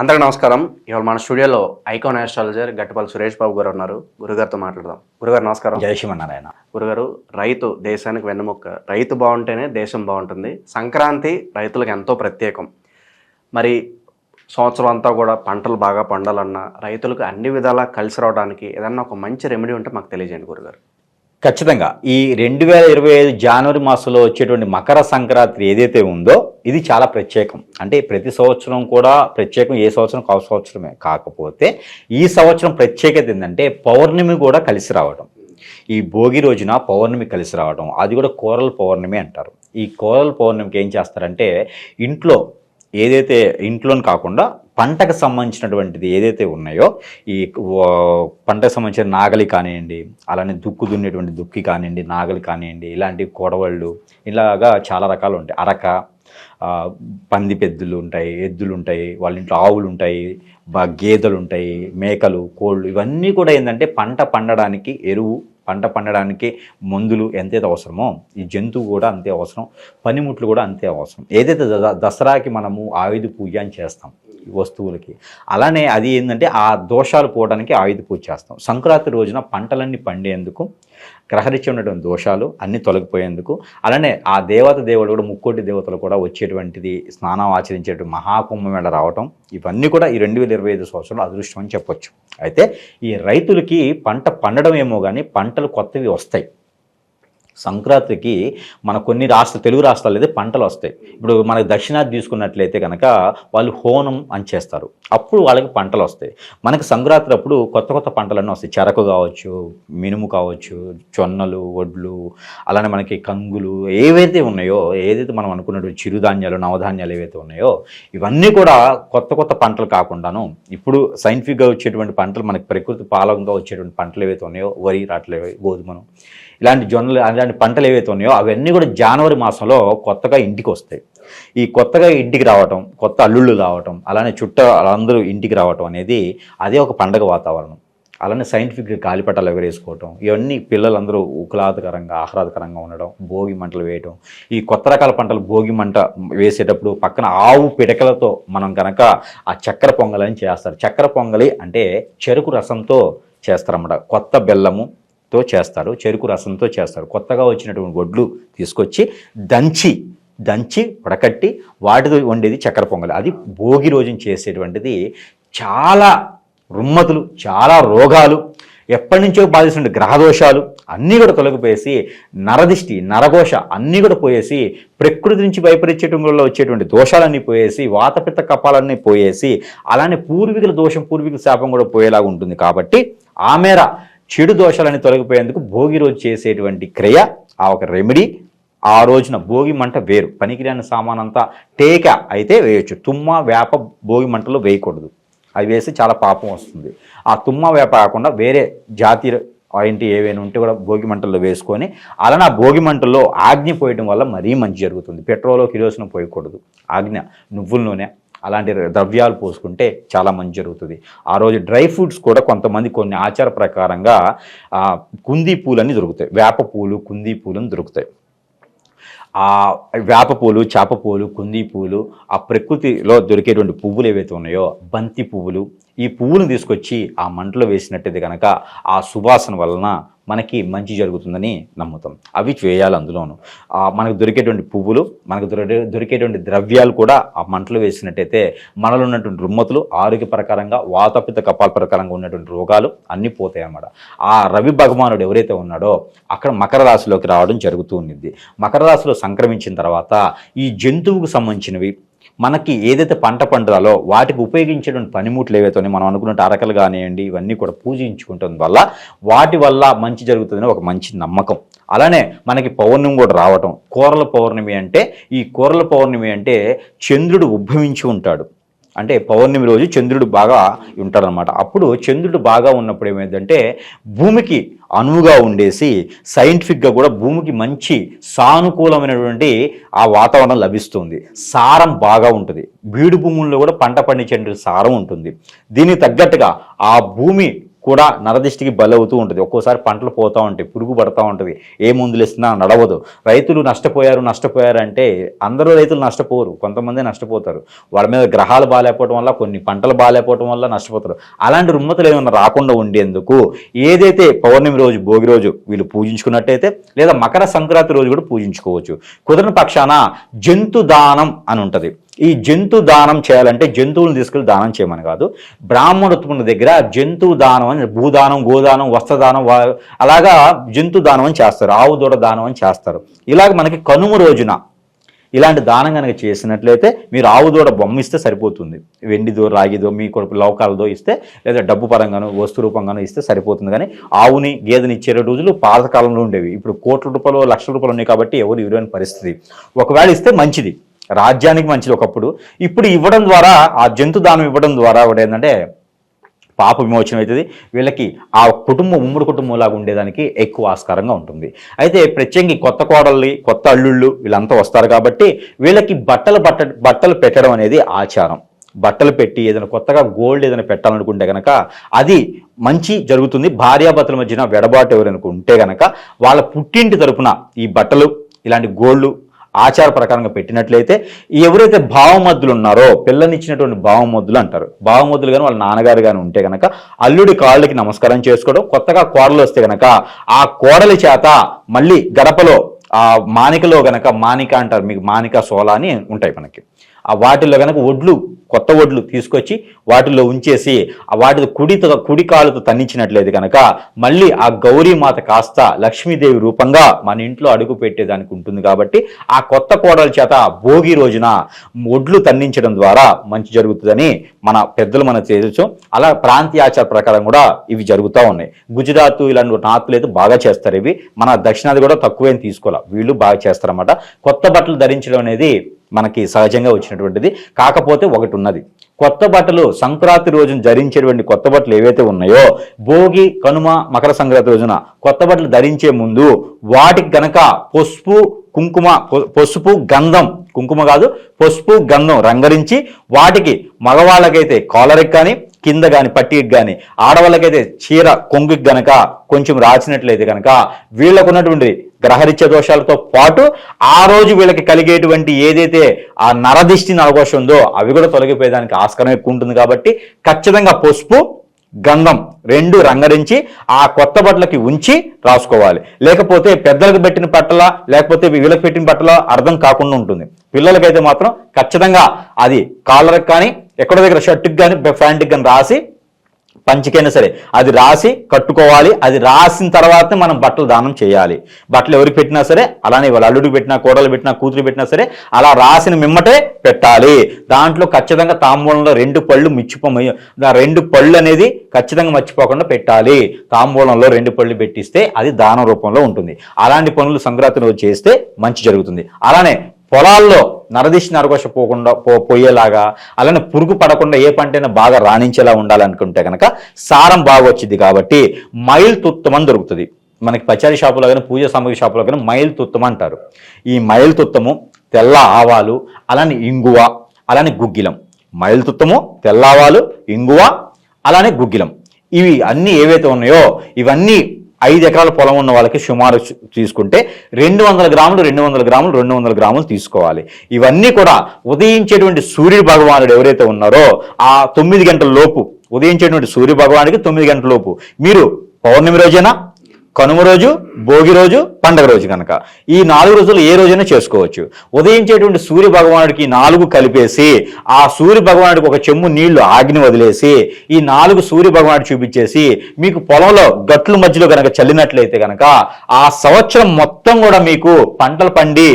అందరికి నమస్కారం. ఇవాళ మన స్టూడియోలో ఐకాన్ ఆస్ట్రాలజర్ గట్టపల్లి సురేష్ బాబు గారు ఉన్నారు. గురుగారితో మాట్లాడదాం. గురుగారు నమస్కారం. జై శ్రీమన్నారాయణ. గురుగారు రైతు దేశానికి వెన్నెముక్క. రైతు బాగుంటేనే దేశం బాగుంటుంది. సంక్రాంతి రైతులకు ఎంతో ప్రత్యేకం. మరి సంవత్సరం అంతా కూడా పంటలు బాగా పండాలన్నా రైతులకు అన్ని విధాలా కలిసి రావడానికి ఏదన్నా ఒక మంచి రెమెడీ ఉంటే మాకు తెలియజేయండి గురుగారు. ఖచ్చితంగా ఈ రెండు వేల ఇరవై ఐదు జనవరి మాసంలో వచ్చేటువంటి మకర సంక్రాంతి ఏదైతే ఉందో ఇది చాలా ప్రత్యేకం. అంటే ప్రతి సంవత్సరం కూడా ప్రత్యేకం ఏ సంవత్సరం కావు సంవత్సరమే కాకపోతే ఈ సంవత్సరం ప్రత్యేకత ఏంటంటే పౌర్ణమి కూడా కలిసి రావడం ఈ భోగి రోజున పౌర్ణమి కలిసి రావడం అది కూడా కోరల పౌర్ణమి అంటారు. ఈ కోరల పౌర్ణమికి ఏం చేస్తారంటే ఇంట్లో ఏదైతే ఇంట్లోని కాకుండా పంటకు సంబంధించినటువంటిది ఏదైతే ఉన్నాయో ఈ పంటకు సంబంధించిన నాగలి కానివ్వండి అలానే దుక్కు దున్నేటువంటి దుక్కి కానివ్వండి నాగలి కానివ్వండి ఇలాంటి కొడవళ్ళు ఇలాగా చాలా రకాలు ఉంటాయి. అరక పంది పెద్దులు ఉంటాయి ఎద్దులు ఉంటాయి వాళ్ళ ఇంట్లో ఆవులు ఉంటాయి గేదెలు ఉంటాయి మేకలు కోళ్ళు ఇవన్నీ కూడా ఏంటంటే పంట పండడానికి ఎరువు పంట పండడానికి మందులు ఎంతైతే అవసరమో ఈ జంతువు కూడా అంతే అవసరం పనిముట్లు కూడా అంతే అవసరం. ఏదైతే ద- దసరాకి మనము ఆయుధ పూజ అని చేస్తాం వస్తువులకి. అలానే అది ఏంటంటే ఆ దోషాలు పోవడానికి ఆయుధ పూజ చేస్తాం. సంక్రాంతి రోజున పంటలన్నీ పండేందుకు గ్రహరిచి ఉండటం దోషాలు అన్నీ తొలగిపోయేందుకు అలానే ఆ దేవత దేవుడు కూడా ముక్కోటి దేవతలు కూడా వచ్చేటువంటిది స్నానం ఆచరించేటువంటి మహాకుంభమేళ రావటం ఇవన్నీ కూడా ఈ రెండు వేల ఇరవై ఐదు సంవత్సరంలో అదృష్టం అని చెప్పొచ్చు. అయితే ఈ రైతులకి పంట పండడం ఏమో కానీ పంటలు కొత్తవి వస్తాయి. సంక్రాంతికి మన కొన్ని రాష్ట్ర తెలుగు రాష్ట్రాలు అయితే పంటలు వస్తాయి. ఇప్పుడు మనకి దక్షిణాది తీసుకున్నట్లయితే కనుక వాళ్ళు హోనం అని చేస్తారు. అప్పుడు వాళ్ళకి పంటలు వస్తాయి. మనకి సంక్రాంతి అప్పుడు కొత్త కొత్త పంటలన్నీ వస్తాయి. చెరకు కావచ్చు మినుము కావచ్చు జొన్నలు వడ్లు అలానే మనకి కంగులు ఏవైతే ఉన్నాయో ఏదైతే మనం అనుకున్నటువంటి చిరుధాన్యాలు నవధాన్యాలు ఏవైతే ఉన్నాయో ఇవన్నీ కూడా కొత్త కొత్త పంటలు కాకుండాను ఇప్పుడు సైంటిఫిక్గా వచ్చేటువంటి పంటలు మనకి ప్రకృతి పాలకంగా వచ్చేటువంటి పంటలు ఏవైతే ఉన్నాయో వరి రాట్లే గోధుమను ఇలాంటి జొన్నలు అలాంటి పంటలు ఏవైతే ఉన్నాయో అవన్నీ కూడా జనవరి మాసంలో కొత్తగా ఇంటికి వస్తాయి. ఈ కొత్తగా ఇంటికి రావటం కొత్త అల్లుళ్ళు రావటం అలానే చుట్ట అందరూ ఇంటికి రావటం అనేది అదే ఒక పండగ వాతావరణం. అలానే సైంటిఫిక్గా గాలిపటాలు ఎగరేసుకోవటం ఇవన్నీ పిల్లలందరూ ఉకలాదకరంగా ఆహ్లాదకరంగా ఉండడం భోగి మంటలు వేయటం. ఈ కొత్త రకాల పంటలు భోగి మంట వేసేటప్పుడు పక్కన ఆవు పిడకలతో మనం కనుక ఆ చక్కెర పొంగలని చేస్తారు. చక్కెర పొంగలి అంటే చెరుకు రసంతో చేస్తారన్నమాట. కొత్త బెల్లము తో చేస్తారు చెరుకు రసంతో చేస్తారు కొత్తగా వచ్చినటువంటి వడ్లు తీసుకొచ్చి దంచి దంచి ఉడకట్టి వాటితో వండేది చక్కెర పొంగలి. అది భోగి రోజున చేసేటువంటిది చాలా రుమ్మతులు చాలా రోగాలు ఎప్పటి నుంచో బాధిస్తున్న గ్రహదోషాలు అన్నీ కూడా తొలగిపోయేసి నరదిష్టి నరఘోష అన్నీ కూడా పోయేసి ప్రకృతి నుంచి వైపరీత్యటం వల్ల వచ్చేటువంటి దోషాలన్నీ పోయేసి వాతపిత్త కపాలన్నీ పోయేసి అలానే పూర్వీకుల దోషం పూర్వీకుల శాపం కూడా పోయేలాగా ఉంటుంది. కాబట్టి ఆ మేర చెడు దోషాలని తొలగిపోయేందుకు భోగి రోజు చేసేటువంటి క్రియ ఆ ఒక రెమెడీ ఆ రోజున భోగి మంట వేరు. పనికిరాని సామాన్ అంతా టేక అయితే వేయొచ్చు. తుమ్మ వేప భోగి మంటలో వేయకూడదు. అవి వేసి చాలా పాపం వస్తుంది. ఆ తుమ్మ వేప కాకుండా వేరే జాతి ఆయింటి ఏవైనా ఉంటే కూడా భోగి మంటల్లో వేసుకొని అలానే ఆ భోగి మంటల్లో ఆజ్ఞ పోయడం వల్ల మరీ మంచి జరుగుతుంది. పెట్రోల్ కిరోసిన్ పోయకూడదు. ఆజ్ఞ నువ్వుల నూనె అలాంటి ద్రవ్యాలు పోసుకుంటే చాలా మంచి జరుగుతుంది. ఆ రోజు డ్రై ఫ్రూట్స్ కూడా కొంతమంది కొన్ని ఆచార ప్రకారంగా కుందీ పూలన్నీ దొరుకుతాయి. వేప పూలు కుందీ పూలను దొరుకుతాయి. ఆ వేప పూలు చేప పూలు కుంది పూలు ఆ ప్రకృతిలో దొరికేటువంటి పువ్వులు ఏవైతే ఉన్నాయో బంతి పువ్వులు ఈ పువ్వులను తీసుకొచ్చి ఆ మంటలో వేసినట్టయితే కనుక ఆ సువాసన వలన మనకి మంచి జరుగుతుందని నమ్ముతాం. అవి చేయాలి అందులోను. మనకు దొరికేటువంటి పువ్వులు మనకు దొరికే దొరికేటువంటి ద్రవ్యాలు కూడా ఆ మంటలు వేసినట్టయితే మనలో ఉన్నటువంటి రుమ్మతులు ఆరోగ్య ప్రకారంగా వాతపిత కపాల ప్రకారంగా ఉన్నటువంటి రోగాలు అన్నీ పోతాయి అన్నమాట. ఆ రవి భగవానుడు ఎవరైతే ఉన్నాడో అక్కడ మకర రాశిలోకి రావడం జరుగుతూ ఉండిద్ది మకర రాశిలో సంక్రమించిన తర్వాత ఈ జంతువుకు సంబంధించినవి మనకి ఏదైతే పంట పండాలో వాటికి ఉపయోగించేటువంటి పనిముట్లు ఏవైతే మనం అనుకున్నట్టు అరకలు కానివ్వండి ఇవన్నీ కూడా పూజించుకుంటుంది వల్ల వాటి వల్ల మంచి జరుగుతుందని ఒక మంచి నమ్మకం. అలానే మనకి పౌర్ణమి కూడా రావటం కూరల పౌర్ణమి అంటే ఈ కూరల పౌర్ణమి అంటే చంద్రుడు ఉద్భవించి ఉంటాడు. అంటే పౌర్ణమి రోజు చంద్రుడు బాగా ఉంటాడనమాట అప్పుడు చంద్రుడు బాగా ఉన్నప్పుడు ఏమైందంటే భూమికి అనువుగా ఉండేసి సైంటిఫిక్గా కూడా భూమికి మంచి సానుకూలమైనటువంటి ఆ వాతావరణం లభిస్తుంది. సారం బాగా ఉంటుంది. బీడు భూముల్లో కూడా పంట పండించే సారం ఉంటుంది. దీనికి తగ్గట్టుగా ఆ భూమి కూడా నరదిష్టికి బలవుతూ ఉంటుంది. ఒక్కోసారి పంటలు పోతూ ఉంటాయి పురుగు పడతా ఉంటుంది. ఏ మందులు ఇస్తున్నా నడవదు. రైతులు నష్టపోయారు నష్టపోయారు అంటే అందరూ రైతులు నష్టపోరు. కొంతమంది నష్టపోతారు. వాళ్ళ మీద గ్రహాలు బాగాలేకపోవడం వల్ల కొన్ని పంటలు బాగాలేకపోవడం వల్ల నష్టపోతారు. అలాంటి రుమ్మతులు ఏమైనా రాకుండా ఉండేందుకు ఏదైతే పౌర్ణమి రోజు భోగి రోజు వీళ్ళు పూజించుకున్నట్టయితే లేదా మకర సంక్రాంతి రోజు కూడా పూజించుకోవచ్చు. కుదరని పక్షాన జంతు దానం అని ఉంటుంది. ఈ జంతు దానం చేయాలంటే జంతువులను తీసుకెళ్ళి దానం చేయమని కాదు. బ్రాహ్మణోత్పన్న దగ్గర జంతు దానం అని భూదానం గోదానం వస్త్రదానం అలాగా జంతు దానం అని చేస్తారు. ఆవు దూడ దానం అని చేస్తారు. ఇలాగ మనకి కనుమ రోజున ఇలాంటి దానం కనుక చేసినట్లయితే మీరు ఆవు దూడ బొమ్మ ఇస్తే సరిపోతుంది. వెండిదో రాగిదో మీ కొడుకు లౌకాలదో ఇస్తే లేదా డబ్బు పరంగానో వస్తు రూపంగానో ఇస్తే సరిపోతుంది. కానీ ఆవుని గేదెని ఇచ్చే రోజులు పాతకాలంలో ఉండేవి. ఇప్పుడు కోట్ల రూపాయలు లక్షల రూపాయలు ఉన్నాయి కాబట్టి ఎవరు ఇవ్వని పరిస్థితి. ఒకవేళ ఇస్తే మంచిది. రాజ్యానికి మంచిది ఒకప్పుడు. ఇప్పుడు ఇవ్వడం ద్వారా ఆ జంతు దానం ఇవ్వడం ద్వారా కూడా ఏంటంటే పాప విమోచన అవుతుంది. వీళ్ళకి ఆ కుటుంబం ఉమ్మడి కుటుంబం లాగా ఉండేదానికి ఎక్కువ ఆస్కారంగా ఉంటుంది. అయితే ప్రత్యేకంగా కొత్త కోడళ్ళి కొత్త అల్లుళ్ళు వీళ్ళంతా వస్తారు కాబట్టి వీళ్ళకి బట్టలు బట్ట బట్టలు పెట్టడం అనేది ఆచారం. బట్టలు పెట్టి ఏదైనా కొత్తగా గోల్డ్ ఏదైనా పెట్టాలనుకుంటే కనుక అది మంచి జరుగుతుంది. భార్యాభర్తల మధ్యన వెడబాటు ఎవరైనా ఉంటే కనుక వాళ్ళ పుట్టింటి తరపున ఈ బట్టలు ఇలాంటి గోల్డ్ ఆచార ప్రకారంగా పెట్టినట్లయితే ఎవరైతే భావమద్దులు ఉన్నారో పిల్లనిచ్చినటువంటి భావమద్దులు అంటారు. భావమద్దులు కానీ వాళ్ళ నాన్నగారు కానీ ఉంటే గనక అల్లుడి కాళ్ళకి నమస్కారం చేసుకోవడం కొత్తగా కోడలు వస్తే కనుక ఆ కోడలి చేత మళ్ళీ గడపలో ఆ మానికలో గనక మానిక అంటారు మీకు మానిక సోలా అని ఉంటాయి మనకి. ఆ వాటిలో కనుక ఒడ్లు కొత్త ఒడ్లు తీసుకొచ్చి వాటిల్లో ఉంచేసి ఆ వాటి కుడితో కుడి కాలుతో తన్నించినట్లయితే కనుక మళ్ళీ ఆ గౌరీమాత కాస్త లక్ష్మీదేవి రూపంగా మన ఇంట్లో అడుగు పెట్టేదానికి ఉంటుంది కాబట్టి ఆ కొత్త కోడల చేత భోగి రోజున ఒడ్లు తన్నించడం ద్వారా మంచి జరుగుతుందని మన పెద్దలు మనం తెలుసు. అలా ప్రాంతీయ ఆచార ప్రకారం కూడా ఇవి జరుగుతూ ఉన్నాయి. గుజరాత్ ఇలాంటి నాతులు అయితే బాగా చేస్తారు ఇవి. మన దక్షిణాది కూడా తక్కువేం తీసుకోవాలి. వీళ్ళు బాగా చేస్తారన్నమాట. కొత్త బట్టలు ధరించడం అనేది మనకి సహజంగా వచ్చినటువంటిది. కాకపోతే ఒకటి ఉన్నది కొత్త బట్టలు సంక్రాంతి రోజున ధరించేటువంటి కొత్త బట్టలు ఏవైతే ఉన్నాయో భోగి కనుమ మకర సంక్రాంతి రోజున కొత్త బట్టలు ధరించే ముందు వాటికి గనక పసుపు కుంకుమ పసుపు గంధం కుంకుమ కాదు పసుపు గంధం రంగరించి వాటికి మగవాళ్ళకైతే కాలర్కి కానీ కింద కానీ పట్టికి కానీ ఆడవాళ్ళకైతే చీర కొంగుకి గనక కొంచెం రాసినట్లయితే కనుక వీళ్ళకు ఉన్నటువంటి గ్రహరిత్య దోషాలతో పాటు ఆ రోజు వీళ్ళకి కలిగేటువంటి ఏదైతే ఆ నరదిష్టి నరఘోషం ఉందో అవి కూడా తొలగిపోయేదానికి ఆస్కారం ఎక్కువ ఉంటుంది కాబట్టి ఖచ్చితంగా పసుపు గంధం రెండు రంగరించి ఆ కొత్త బట్టలకి ఉంచి రాసుకోవాలి. లేకపోతే పెద్దలకు పెట్టిన బట్టల లేకపోతే వీళ్ళకి పెట్టిన బట్టల అర్థం కాకుండా ఉంటుంది. పిల్లలకైతే మాత్రం ఖచ్చితంగా అది కాలర్కి కానీ ఎక్కడో దగ్గర షర్ట్కి కానీ ప్యాంట్కి కానీ రాసి పంచికైనా సరే. అది రాసి కట్టుకోవాలి. అది రాసిన తర్వాత మనం బట్టలు దానం చేయాలి. బట్టలు ఎవరికి పెట్టినా సరే అలానే వాళ్ళు అల్లుడికి పెట్టినా కోడలు పెట్టినా కూతురు పెట్టినా సరే అలా రాసిన మిమ్మటే పెట్టాలి. దాంట్లో ఖచ్చితంగా తాంబూలంలో రెండు పళ్ళు మిచ్చిపోయి రెండు పళ్ళు అనేది ఖచ్చితంగా మర్చిపోకుండా పెట్టాలి. తాంబూలంలో రెండు పళ్ళు పెట్టిస్తే అది దానం రూపంలో ఉంటుంది. అలాంటి పనులు సంక్రాంతి రోజు చేస్తే మంచి జరుగుతుంది. అలానే పొలాల్లో నరదిష్టి నరకొశ పోకుండా పో పోయేలాగా అలానే పురుగు పడకుండా ఏ పంటైనా బాగా రాణించేలా ఉండాలనుకుంటే కనుక సారం బాగా వచ్చింది కాబట్టి మైల్ తుత్తమని దొరుకుతుంది. మనకి పచారీ షాపులో కానీ పూజ సామగ్రి షాపులో కానీ మైల్ తుత్తం అంటారు. ఈ మైల్ తుత్తము తెల్ల ఆవాలు అలానే ఇంగువ అలానే గుగ్గిలం. మైల్ తుత్తము తెల్ల ఆవాలు ఇంగువ అలానే గుగ్గిలం. ఇవి అన్నీ ఏవైతే ఉన్నాయో ఇవన్నీ ఐదు ఎకరాల పొలం ఉన్న వాళ్ళకి సుమారు తీసుకుంటే రెండు వందల గ్రాములు రెండు వందల గ్రాములు రెండు వందల గ్రాములు తీసుకోవాలి. ఇవన్నీ కూడా ఉదయించేటువంటి సూర్యుడు భగవానుడు ఎవరైతే ఉన్నారో ఆ తొమ్మిది గంటల లోపు ఉదయించేటువంటి సూర్య భగవానుడికి తొమ్మిది గంటల లోపు. మీరు పౌర్ణమి రోజైనా? కనుమ రోజు భోగి రోజు పండగ రోజు కనుక. ఈ నాలుగు రోజులు ఏ రోజైనా చేసుకోవచ్చు. ఉదయించేటువంటి సూర్య భగవానుడికి నాలుగు కలిపేసి ఆ సూర్య భగవానుడికి ఒక చెమ్ము నీళ్ళు ఆగ్ని వదిలేసి ఈ నాలుగు సూర్య భగవానుడు చూపించేసి మీకు పొలంలో గట్ల మధ్యలో కనుక చల్లినట్లయితే కనుక ఆ సంవత్సరం మొత్తం కూడా మీకు పంటలు పండి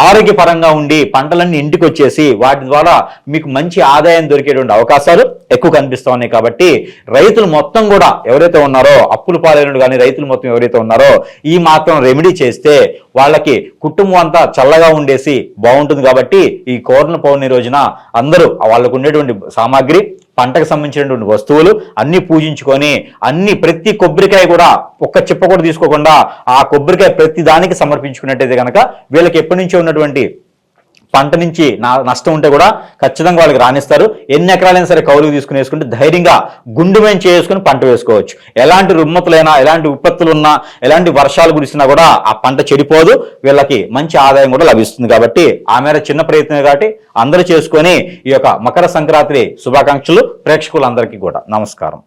ఆరోగ్యపరంగా ఉండి పంటలన్నీ ఇంటికి వచ్చేసి వాటి ద్వారా మీకు మంచి ఆదాయం దొరికేటువంటి అవకాశాలు ఎక్కువ కనిపిస్తూ ఉన్నాయి కాబట్టి రైతులు మొత్తం కూడా ఎవరైతే ఉన్నారో అప్పులు పాలైనడు కానీ రైతులు మొత్తం ఎవరైతే ఉన్నారో ఈ మాత్రం రెమెడీ చేస్తే వాళ్ళకి కుటుంబం అంతా చల్లగా ఉండేసి బాగుంటుంది కాబట్టి ఈ కోరణ పౌర్ణమి రోజున అందరూ వాళ్ళకు ఉండేటువంటి సామాగ్రి పంటకు సంబంధించినటువంటి వస్తువులు అన్ని పూజించుకొని అన్ని ప్రతి కొబ్బరికాయ కూడా ఒక్క చిప్ప కూడా తీసుకోకుండా ఆ కొబ్బరికాయ ప్రతి దానికి సమర్పించుకున్నట్టయితే కనుక వీళ్ళకి ఎప్పటి నుంచో ఉన్నటువంటి పంట నుంచి నా నష్టం ఉంటే కూడా ఖచ్చితంగా వాళ్ళకి రాణిస్తారు. ఎన్ని ఎకరాలైనా సరే కౌలుకు తీసుకుని వేసుకుంటే ధైర్యంగా గుండుమేం చేసుకుని పంట వేసుకోవచ్చు. ఎలాంటి రుమ్మతులైనా ఎలాంటి విపత్తులు ఉన్నా ఎలాంటి వర్షాలు కురిసినా కూడా ఆ పంట చెడిపోదు. వీళ్ళకి మంచి ఆదాయం కూడా లభిస్తుంది కాబట్టి ఆ మేర చిన్న ప్రయత్నం కాబట్టి అందరూ చేసుకొని ఈ యొక్క మకర సంక్రాంతి శుభాకాంక్షలు ప్రేక్షకులందరికీ కూడా. నమస్కారం.